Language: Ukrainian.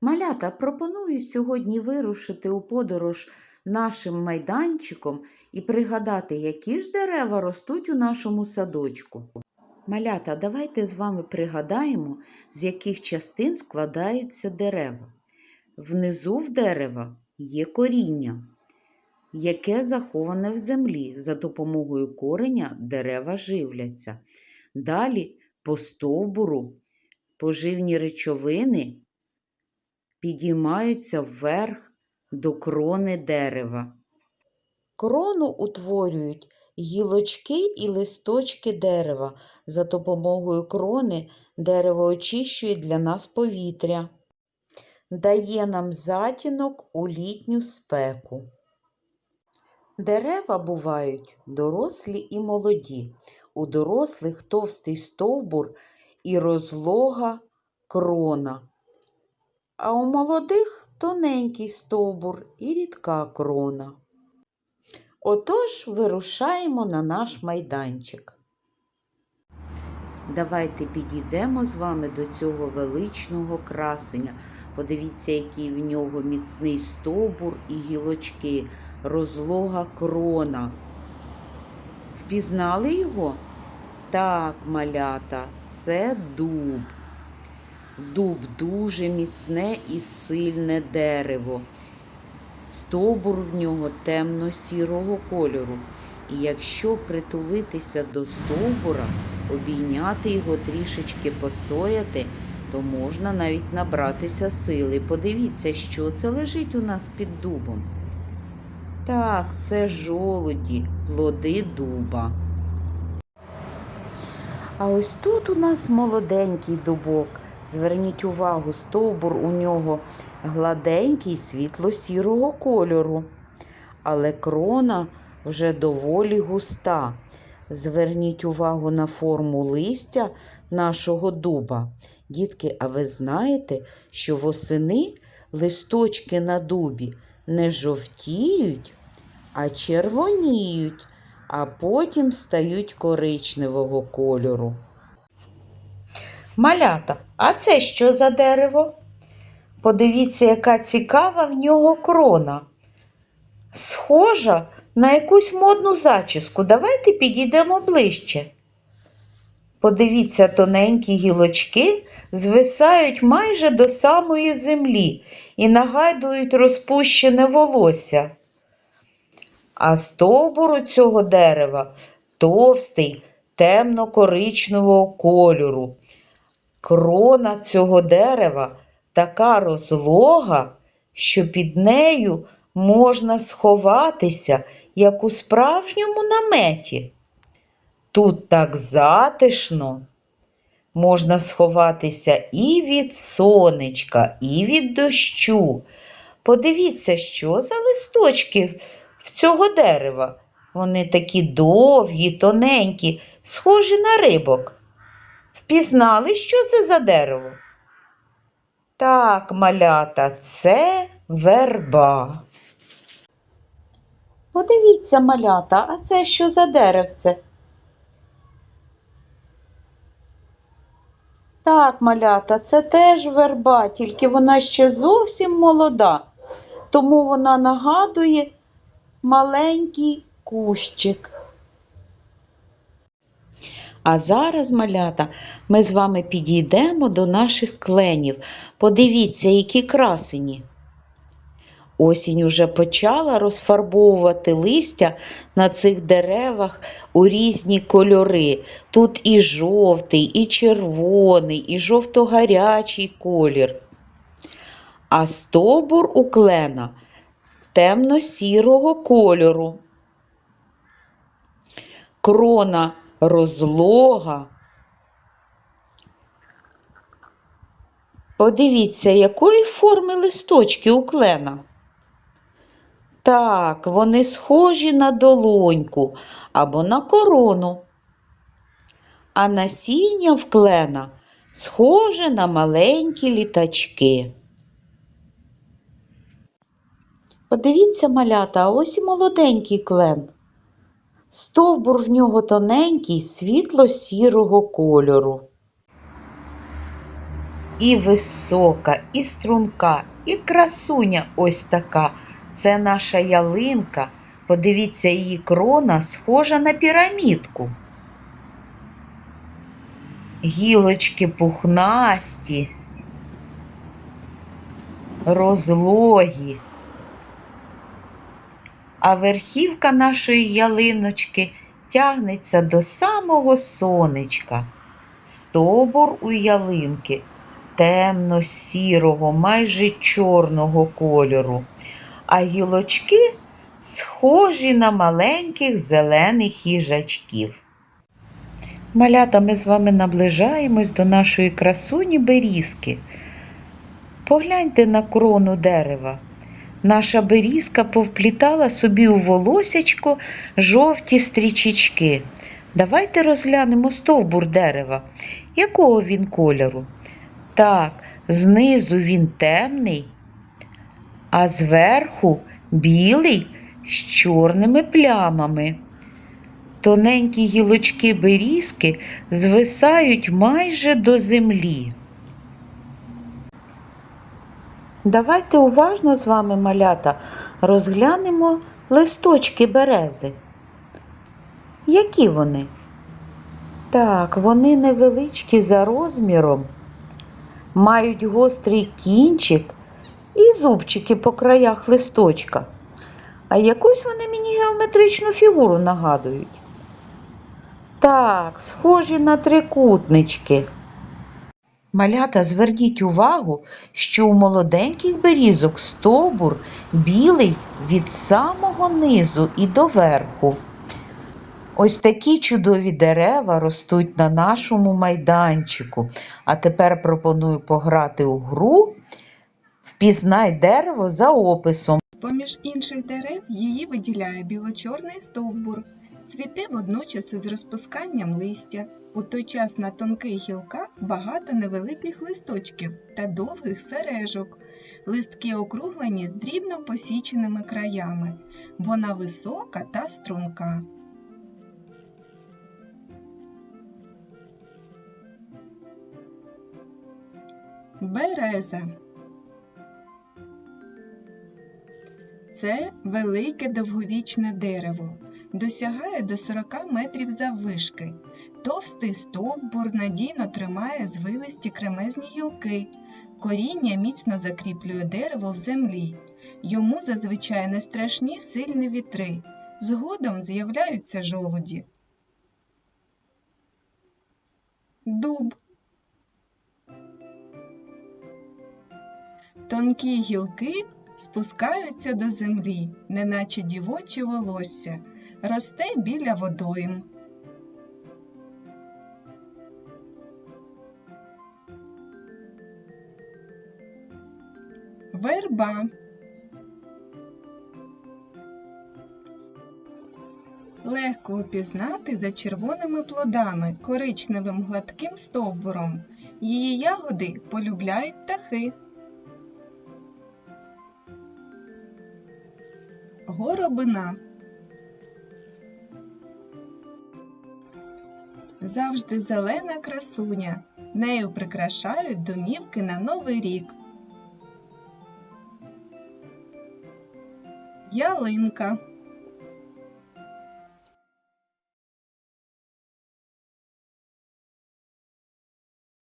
Малята, пропоную сьогодні вирушити у подорож нашим майданчиком і пригадати, які ж дерева ростуть у нашому садочку. Малята, давайте з вами пригадаємо, з яких частин складаються дерева. Внизу в дерева є коріння, яке заховане в землі. За допомогою кореня дерева живляться. Далі по стовбуру поживні речовини підіймаються вверх до крони дерева. Крону утворюють гілочки і листочки дерева. За допомогою крони дерево очищує для нас повітря, дає нам затінок у літню спеку. Дерева бувають дорослі і молоді. У дорослих товстий стовбур і розлога крона, а у молодих тоненький стовбур і рідка крона. Отож вирушаємо на наш майданчик. Давайте підійдемо з вами до цього величного красення. Подивіться, який в нього міцний стовбур і гілочки, розлога крона. Впізнали його? Так, малята, це дуб. Дуб дуже міцне і сильне дерево. Стовбур в нього темно-сірого кольору. І якщо притулитися до стовбура, обійняти його трішечки постояти, то можна навіть набратися сили. Подивіться, що це лежить у нас під дубом. Так, це жолуді, плоди дуба. А ось тут у нас молоденький дубок. Зверніть увагу, стовбур у нього гладенький світло-сірого кольору, але крона вже доволі густа. Зверніть увагу на форму листя нашого дуба. Дітки, а ви знаєте, що восени листочки на дубі не жовтіють, а червоніють, а потім стають коричневого кольору. Малята, а це що за дерево? Подивіться, яка цікава в нього крона. Схожа на якусь модну зачіску. Давайте підійдемо ближче. Подивіться, тоненькі гілочки звисають майже до самої землі і нагадують розпущене волосся. А стовбур у цього дерева товстий, темно-коричневого кольору. Крона цього дерева така розлога, що під нею можна сховатися, як у справжньому наметі. Тут так затишно. Можна сховатися і від сонечка, і від дощу. Подивіться, що за листочки в цього дерева. Вони такі довгі, тоненькі, схожі на рибок. Впізнали, що це за дерево? Так, малята, це верба. Подивіться, малята, а це що за деревце? Так, малята, це теж верба, тільки вона ще зовсім молода, тому вона нагадує маленький кущик. А зараз, малята, ми з вами підійдемо до наших кленів. Подивіться, які красені. Осінь уже почала розфарбовувати листя на цих деревах у різні кольори. Тут і жовтий, і червоний, і жовто-гарячий колір. А стовбур у клена темно-сірого кольору. Крона розлога. Подивіться, якої форми листочки у клена. Так, вони схожі на долоньку або на корону. А насіння в клена схоже на маленькі літачки. Подивіться, малята, а ось і молоденький клен. Стовбур в нього тоненький, світло-сірого кольору. І висока, і струнка, і красуня ось така. Це наша ялинка. Подивіться, її крона схожа на пірамідку. Гілочки пухнасті, розлогі. А верхівка нашої ялиночки тягнеться до самого сонечка. Стовбур у ялинки темно-сірого, майже чорного кольору, а гілочки схожі на маленьких зелених їжачків. Малята, ми з вами наближаємось до нашої красуні берізки. Погляньте на крону дерева. Наша берізка повплітала собі у волосячко жовті стрічечки. Давайте розглянемо стовбур дерева. Якого він кольору? Так, знизу він темний, а зверху білий з чорними плямами. Тоненькі гілочки берізки звисають майже до землі. Давайте уважно з вами, малята, розглянемо листочки берези. Які вони? Так, вони невеличкі за розміром, мають гострий кінчик і зубчики по краях листочка. А якусь вони мені геометричну фігуру нагадують. Так, схожі на трикутнички. Малята, зверніть увагу, що у молоденьких берізок стовбур білий від самого низу і до верху. Ось такі чудові дерева ростуть на нашому майданчику. А тепер пропоную пограти у гру Впізнай дерево за описом. З-поміж інших дерев її виділяє біло-чорний стовбур. Цвіте водночас із розпусканням листя. У той час на тонких гілках багато невеликих листочків та довгих сережок. Листки округлені з дрібно посіченими краями. Вона висока та струнка. Береза Це велике довговічне дерево. Досягає до 40 метрів заввишки. Товстий стовбур надійно тримає звивисті кремезні гілки. Коріння міцно закріплює дерево в землі. Йому зазвичай не страшні сильні вітри. Згодом з'являються жолуді. Дуб. Тонкі гілки спускаються до землі, неначе дівоче волосся, росте біля водойм. Верба. Легко упізнати за червоними плодами, коричневим гладким стовбуром. Її ягоди полюбляють птахи. Горобина. Завжди зелена красуня. Нею прикрашають домівки на Новий рік. Ялинка.